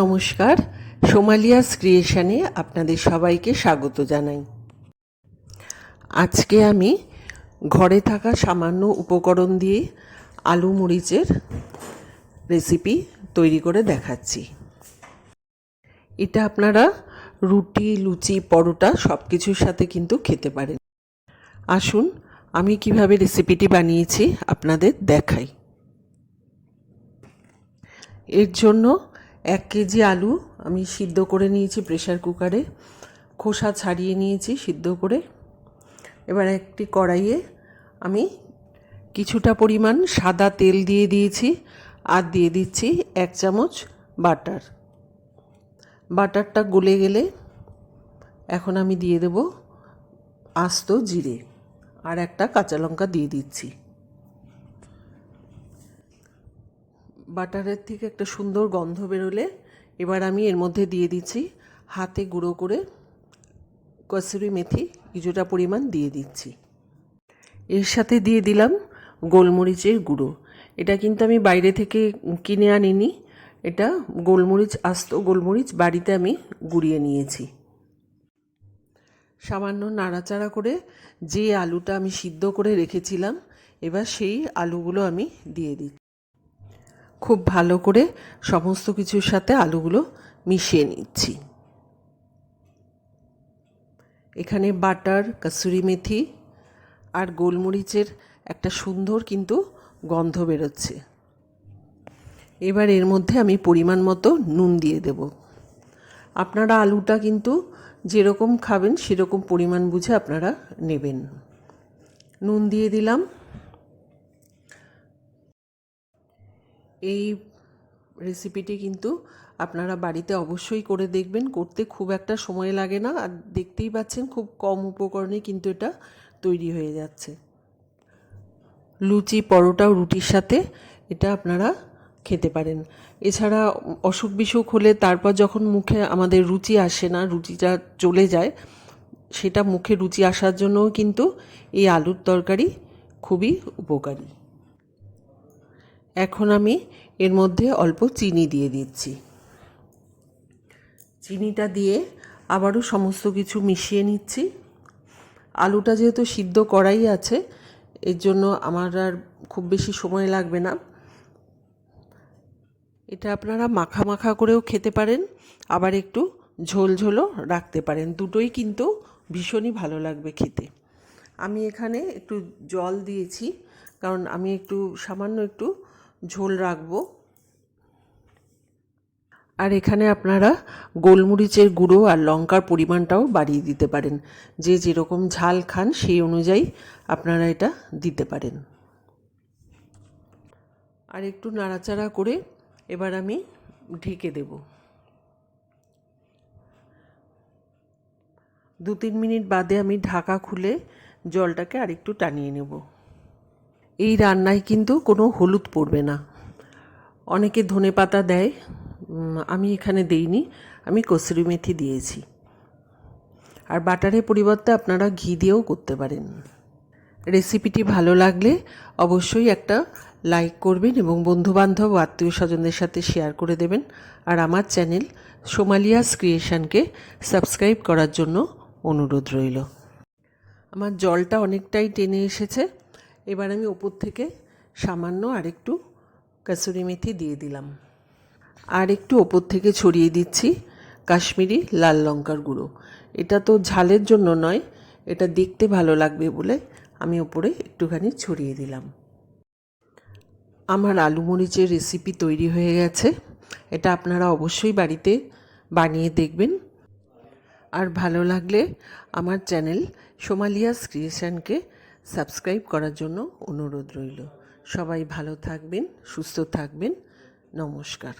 নমস্কার, সোমালিয়াস ক্রিয়েশনে আপনাদের সবাইকে স্বাগত জানাই। আজকে আমি ঘরে থাকা সামান্য উপকরণ দিয়ে আলু মরিচের রেসিপি তৈরি করে দেখাচ্ছি। এটা আপনারা রুটি, লুচি, পরোটা সব কিছুর সাথে কিন্তু খেতে পারেন। আসুন, আমি কীভাবে রেসিপিটি বানিয়েছি আপনাদের দেখাই। এর জন্য এক কেজি আলু আমি সিদ্ধ করে নিয়েছি প্রেশার কুকারে। খোসা ছাড়িয়ে নিয়েছি সিদ্ধ করে। এবার একটি কড়াইয়ে আমি কিছুটা পরিমাণ সাদা তেল দিয়ে দিয়েছি আর দিয়ে দিচ্ছি এক চামচ বাটার। বাটারটা গলে গেলে এখন আমি দিয়ে দেব আস্ত জিরে। আর একটা কাঁচা লঙ্কা দিয়ে দিচ্ছি। বাটারের থেকে একটা সুন্দর গন্ধ বেরোলে এবার আমি এর মধ্যে দিয়ে দিচ্ছি হাতে গুঁড়ো করে কসুরি মেথি, কিছুটা পরিমাণ দিয়ে দিচ্ছি। এর সাথে দিয়ে দিলাম গোলমরিচের গুঁড়ো। এটা কিন্তু আমি বাইরে থেকে কিনে আনিনি। এটা গোলমরিচ, আস্ত গোলমরিচ বাড়িতে আমি গুঁড়িয়ে নিয়েছি। সামান্য নাড়াচাড়া করে যে আলুটা আমি সিদ্ধ করে রেখেছিলাম, এবার সেই আলুগুলো আমি দিয়ে দিচ্ছি। খুব ভালো করে সমস্ত কিছুর সাথে আলুগুলো মিশিয়ে নিচ্ছি। এখানে বাটার, কাসুরি মেথি আর গোলমরিচের একটা সুন্দর কিন্তু গন্ধ বেরোচ্ছে। এবার এর মধ্যে আমি পরিমাণ মতো নুন দিয়ে দেব। আপনারা আলুটা কিন্তু যেরকম খাবেন সেরকম পরিমাণ বুঝে আপনারা নেবেন। নুন দিয়ে দিলাম। এই রেসিপিটি কিন্তু আপনারা বাড়িতে অবশ্যই করে দেখবেন। করতে খুব একটা সময় লাগে না। আর দেখতেই পাচ্ছেন খুব কম উপকরণে কিন্তু এটা তৈরি হয়ে যাচ্ছে। লুচি, পরোটা, রুটির সাথে এটা আপনারা খেতে পারেন। এছাড়া অসুখ বিসুখ হলে তারপর যখন মুখে আমাদের রুচি আসে না, রুচিটা চলে যায়, সেটা মুখে রুচি আসার জন্যও কিন্তু এই আলুর তরকারি খুবই উপকারী। এখন আমি এর মধ্যে অল্প চিনি দিয়ে দিচ্ছি। চিনিটা দিয়ে আবারও সমস্ত কিছু মিশিয়ে নিচ্ছি। আলুটা যেহেতু সিদ্ধ করাই আছে, এর জন্য আমার আর খুব বেশি সময় লাগবে না। এটা আপনারা মাখা মাখা করেও খেতে পারেন, আবার একটু ঝোল ঝোলও রাখতে পারেন। দুটোই কিন্তু ভীষণই ভালো লাগবে খেতে। আমি এখানে একটু জল দিয়েছি, কারণ আমি একটু সামান্য একটু ঝোল রাখব। আর এখানে আপনারা গোলমরিচের গুঁড়ো আর লঙ্কার পরিমাণটাও বাড়িয়ে দিতে পারেন। যে যেরকম ঝাল খান সেই অনুযায়ী আপনারা এটা দিতে পারেন। আর একটু নাড়াচাড়া করে এবার আমি ঢেকে দেব। দু তিন মিনিট বাদে আমি ঢাকা খুলে জলটাকে আরেকটু টানিয়ে নেব। এই রান্নায় কিন্তু কোনো হলুদ পড়বে না। অনেকে ধনে পাতা দেয় আমি এখানে দেইনি, আমি কসুরি মেথি দিয়েছি। আর বাটারের পরিবর্তে আপনারা ঘি দিয়েও করতে পারেন। রেসিপিটি ভালো লাগলে অবশ্যই একটা লাইক করবেন এবং বন্ধুবান্ধব আত্মীয় স্বজনদের সাথে শেয়ার করে দেবেন। আর আমার চ্যানেল সোমালিয়াস ক্রিয়েশনকে সাবস্ক্রাইব করার জন্য অনুরোধ রইল। আমার জলটা অনেকটাই টেনে এসেছে। এবার আমি ওপর থেকে সামান্য আরেকটু কাসুরি মেথি দিয়ে দিলাম। আর একটু ওপর থেকে ছড়িয়ে দিচ্ছি কাশ্মীরি লাল লঙ্কার গুঁড়ো। এটা তো ঝালের জন্য নয়, এটা দেখতে ভালো লাগবে বলে আমি ওপরে একটুখানি ছড়িয়ে দিলাম। আমার আলু মরিচের রেসিপি তৈরি হয়ে গেছে। এটা আপনারা অবশ্যই বাড়িতে বানিয়ে দেখবেন। আর ভালো লাগলে আমার চ্যানেল সোমালিয়াস ক্রিয়েশনকে সাবস্ক্রাইব করার জন্য অনুরোধ রইল। সবাই ভালো থাকবেন সুস্থ থাকবেন। নমস্কার।